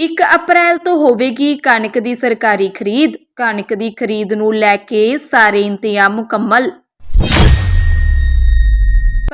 1 ਅਪ੍ਰੈਲ ਤੋਂ ਹੋਵੇਗੀ ਕਣਕ ਦੀ ਸਰਕਾਰੀ ਖਰੀਦ। ਕਣਕ ਦੀ ਖਰੀਦ ਨੂੰ ਲੈ ਕੇ ਸਾਰੇ ਇੰਤਜ਼ਾਮ ਮੁਕੰਮਲ।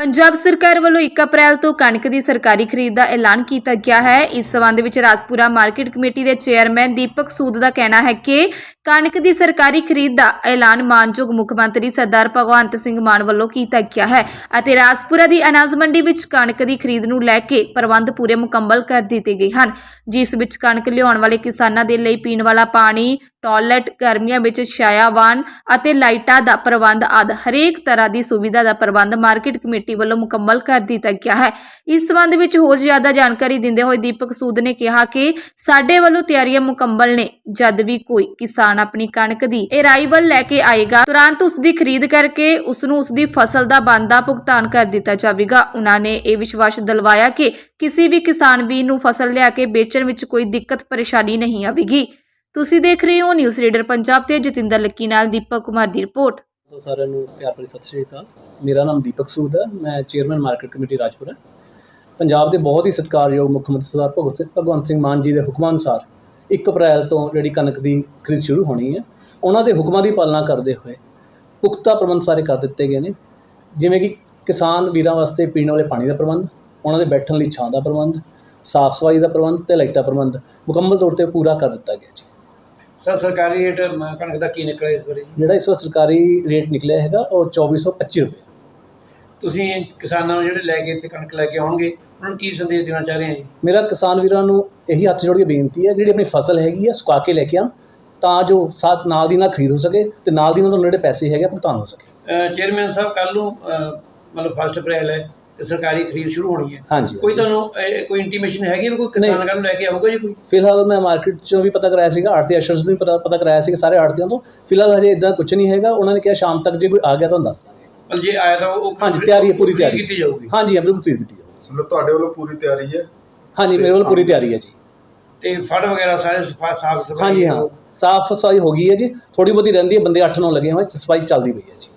ਪੰਜਾਬ ਸਰਕਾਰ ਵੱਲੋਂ 1 ਅਪ੍ਰੈਲ ਤੋਂ ਕਣਕ ਦੀ ਸਰਕਾਰੀ ਖਰੀਦ ਦਾ ਐਲਾਨ ਕੀਤਾ ਗਿਆ ਹੈ। ਇਸ ਸਬੰਧ ਵਿੱਚ ਰਾਜਪੁਰਾ ਮਾਰਕੀਟ ਕਮੇਟੀ ਦੇ ਚੇਅਰਮੈਨ ਦੀਪਕ ਸੂਦ ਦਾ ਕਹਿਣਾ ਹੈ ਕਿ ਕਣਕ ਦੀ ਸਰਕਾਰੀ ਖਰੀਦ ਦਾ ਐਲਾਨ ਮਾਨਯੋਗ ਮੁੱਖ ਮੰਤਰੀ ਸਰਦਾਰ ਭਗਵੰਤ ਸਿੰਘ ਮਾਨ ਵੱਲੋਂ ਕੀਤਾ ਗਿਆ ਹੈ ਅਤੇ ਰਾਜਪੁਰਾ ਦੀ ਅਨਾਜ ਮੰਡੀ ਵਿੱਚ ਕਣਕ ਦੀ ਖਰੀਦ ਨੂੰ ਲੈ ਕੇ ਪ੍ਰਬੰਧ ਪੂਰੇ ਮੁਕੰਮਲ ਕਰ ਦਿੱਤੇ ਗਏ ਹਨ। ਜਿਸ ਵਿੱਚ ਕਣਕ ਲਿਆਉਣ ਵਾਲੇ ਕਿਸਾਨਾਂ ਦੇ ਲਈ ਪੀਣ ਵਾਲਾ ਪਾਣੀ ਟਾਇਲਟ ਗਰਮੀਆਂ ਵਿੱਚ ਛਾਇਆਵਾਨ ਅਤੇ ਲਾਈਟਾਂ ਦਾ ਪ੍ਰਬੰਧ ਆਦਿ ਹਰੇਕ ਤਰ੍ਹਾਂ ਦੀ ਸੁਵਿਧਾ ਦਾ ਪ੍ਰਬੰਧ ਮਾਰਕੀਟ ਕਮੇਟੀ ਵੱਲੋਂ ਮੁਕੰਮਲ ਕਰ ਦਿੱਤਾ ਗਿਆ ਹੈ। ਇਸ ਸੰਬੰਧ ਵਿੱਚ ਹੋਰ ਜ਼ਿਆਦਾ ਜਾਣਕਾਰੀ ਦਿੰਦੇ ਹੋਏ ਦੀਪਕ ਸੂਦ ਨੇ ਕਿਹਾ ਕਿ ਸਾਡੇ ਵੱਲੋਂ ਤਿਆਰੀਆਂ ਮੁਕੰਮਲ ਨੇ, ਜਦ ਵੀ ਕੋਈ ਕਿਸਾਨ ਆਪਣੀ ਕਣਕ ਦੀ ਅਰਾਈਵਲ ਲੈ ਕੇ ਆਏਗਾ, ਤੁਰੰਤ ਉਸ ਦੀ ਖਰੀਦ ਕਰਕੇ ਉਸ ਨੂੰ ਉਸ ਦੀ ਫਸਲ ਦਾ ਬਣਦਾ ਭੁਗਤਾਨ ਕਰ ਦਿੱਤਾ ਜਾਵੇਗਾ। ਉਹਨਾਂ ਨੇ ਇਹ ਵਿਸ਼ਵਾਸ ਦਿਲਵਾਇਆ ਕਿ ਕਿਸੇ ਵੀ ਕਿਸਾਨ ਵੀਰ ਨੂੰ ਫਸਲ ਲਿਆ ਕੇ ਵੇਚਣ ਵਿੱਚ ਕੋਈ ਦਿੱਕਤ, ਪਰੇਸ਼ਾਨੀ ਨਹੀਂ ਆਵੇਗੀ। ਤੁਸੀਂ ਦੇਖ ਰਹੇ ਹੋ ਨਿਊਜ਼ ਰੀਡਰ ਪੰਜਾਬ ਤੇ ਜਤਿੰਦਰ ਲੱਕੀ ਨਾਲ ਦੀਪਕ ਕੁਮਾਰ ਦੀ ਰਿਪੋਰਟ। ਤੋਂ ਸਾਰਿਆਂ ਨੂੰ ਪਿਆਰ ਭਰੀ ਸਤਿ ਸ਼੍ਰੀ ਅਕਾਲ। ਮੇਰਾ ਨਾਮ ਦੀਪਕ ਸੂਦ ਹੈ। ਮੈਂ chairman market committee Rajpura. Punjab ਦੇ ਬਹੁਤ ਹੀ ਸਤਿਕਾਰਯੋਗ ਮੁੱਖ ਮੰਤਰੀ ਸਰਦਾਰ ਭਗਤ ਸਿੰਘ ਭਗਵੰਤ ਸਿੰਘ ਮਾਨ ਜੀ ਦੇ ਹੁਕਮਾਂ ਅਨੁਸਾਰ 1 ਅਪ੍ਰੈਲ ਤੋਂ ਜਿਹੜੀ ਕਣਕ ਦੀ ਖਰੀਦ ਸ਼ੁਰੂ ਹੋਣੀ ਹੈ। ਉਹਨਾਂ ਦੇ ਹੁਕਮਾਂ ਦੀ ਪਾਲਣਾ ਕਰਦੇ ਹੋਏ ਪੁਖਤਾ ਪ੍ਰਬੰਧ ਸਾਰੇ ਕਰ ਦਿੱਤੇ ਗਏ ਨੇ। ਜਿਵੇਂ ਕਿ ਕਿਸਾਨ ਵੀਰਾਂ ਵਾਸਤੇ ਪੀਣ ਵਾਲੇ ਪਾਣੀ ਦਾ ਪ੍ਰਬੰਧ, ਉਹਨਾਂ ਦੇ ਬੈਠਣ ਲਈ ਛਾਂ ਦਾ ਪ੍ਰਬੰਧ, ਸਾਫ਼ ਸਫ਼ਾਈ ਦਾ ਪ੍ਰਬੰਧ ਤੇ ਲਾਈਟਾਂ ਪ੍ਰਬੰਧ ਮੁਕੰਮਲ ਤੌਰ ਤੇ ਪੂਰਾ ਕਰ ਦਿੱਤਾ ਗਿਆ ਜੀ। ਸਰ ਸਰਕਾਰੀ ਰੇਟ ਮ- ਕਣਕ ਦਾ ਕੀ ਨਿਕਲਿਆ ਇਸ ਵਾਰੀ? ਜਿਹੜਾ ਇਸ ਵਾਰ ਸਰਕਾਰੀ ਰੇਟ ਨਿਕਲਿਆ ਹੈਗਾ ਉਹ 2425 ਰੁਪਏ। ਤੁਸੀਂ ਕਿਸਾਨਾਂ ਨੂੰ ਜਿਹੜੇ ਲੈ ਕੇ ਇੱਥੇ ਕਣਕ ਲੈ ਕੇ ਆਉਣਗੇ ਉਹਨਾਂ ਨੂੰ ਕੀ ਸੰਦੇਸ਼ ਦੇਣਾ ਚਾਹ ਰਹੇ ਹੋ ਜੀ? ਮੇਰਾ ਕਿਸਾਨ ਵੀਰਾਂ ਨੂੰ ਇਹੀ ਹੱਥ ਜੋੜ ਕੇ ਬੇਨਤੀ ਹੈ ਜਿਹੜੀ ਆਪਣੀ ਫਸਲ ਹੈਗੀ ਹੈ ਸੁਕਾ ਕੇ ਲੈ ਕੇ ਆਉਣ ਤਾਂ ਜੋ ਸਾਥ ਨਾਲ ਦੀ ਨਾਲ ਖਰੀਦ ਹੋ ਸਕੇ ਤੇ ਨਾਲ ਦੀ ਨਾਲ ਤੁਹਾਨੂੰ ਜਿਹੜੇ ਪੈਸੇ ਹੈਗੇ ਆ, ਭੁਗਤਾਨ ਹੋ ਸਕੇ। ਚੇਅਰਮੈਨ ਸਾਹਿਬ ਕੱਲ ਨੂੰ ਮਤਲਬ 1 ਅਪ੍ਰੈਲ ਹੈ ਤੇ ਸਰਕਾਰੀ ਖਰੀਦ ਸ਼ੁਰੂ ਹੋਣੀ ਹੈ। ਹਾਂਜੀ ਕੋਈ ਤੁਹਾਨੂੰ ਅਹ, ਕੋਈ ਇੰਟੀਮੇਸ਼ਨ ਹੈਗੀ ਵੀ ਕੋਈ ਕਿਸਾਨ ਨੂੰ ਲੈ ਕੇ ਆਊਗਾ ਜੀ ਕੋਈ? ਫਿਲਹਾਲ ਮੈਂ ਮਾਰਕੀਟ ਚੋਂ ਵੀ ਪਤਾ ਕਰਾਇਆ ਸੀਗਾ ਆੜਤੀ ਅਸ਼ਰਸ ਨੂੰ ਵੀ ਪਤਾ ਪਤਾ ਕਰਾਇਆ ਸੀਗਾ ਸਾਰੇ ਆੜਤੀਆਂ ਤੋਂ। ਫਿਲਹਾਲ ਹਜੇ ਇਦਾਂ ਕੁਝ ਨਹੀਂ ਹੈਗਾ ਉਹਨਾਂ ਨੇ ਕਿਹਾ ਸ਼ਾਮ ਤੱਕ ਜੇ ਕੋਈ ਆ ਗਿਆ ਤੁਹਾਨੂੰ ਦੱਸ ਦਾਂਗੇ। ਮਤਲਬ ਜੇ ਆਇਆ ਤਾਂ ਉਹ ਹਾਂਜੀ ਤਿਆਰੀ ਹੈ ਪੂਰੀ ਤਿਆਰੀ। ਕੀਤੀ ਜਾਊਗੀ। ਹਾਂਜੀ ਹਾਂ ਬਿਲਕੁਲ ਖਰੀਦ ਕੀਤੀ ਜਾਊਗੀ। ਮਤਲਬ ਤੁਹਾਡੇ ਵੱਲੋਂ ਪੂਰੀ ਤਿਆਰੀ ਹੈ? ਹਾਂਜੀ ਮੇਰੇ ਵੱਲ ਪੂਰੀ ਤਿਆਰੀ ਹੈ ਜੀ। ਤੇ ਫੜ ਵਗੈਰਾ ਸਾਰੇ ਸਫਾ ਸਾਫ਼ ਸਫ਼ਾਈ ਹਾਂਜੀ ਹਾਂ ਸਾਫ਼ ਸਫ਼ਾਈ ਹੋ ਗਈ ਹੈ ਜੀ। ਥੋੜੀ ਬਹੁਤੀ ਰਹਿੰਦੀ ਹੈ ਬੰਦੇ 8-9 ਲੱਗੇ ਹੋਏ ਸਫ਼ਾਈ ਚੱਲਦੀ ਪਈ ਹੈ ਜੀ।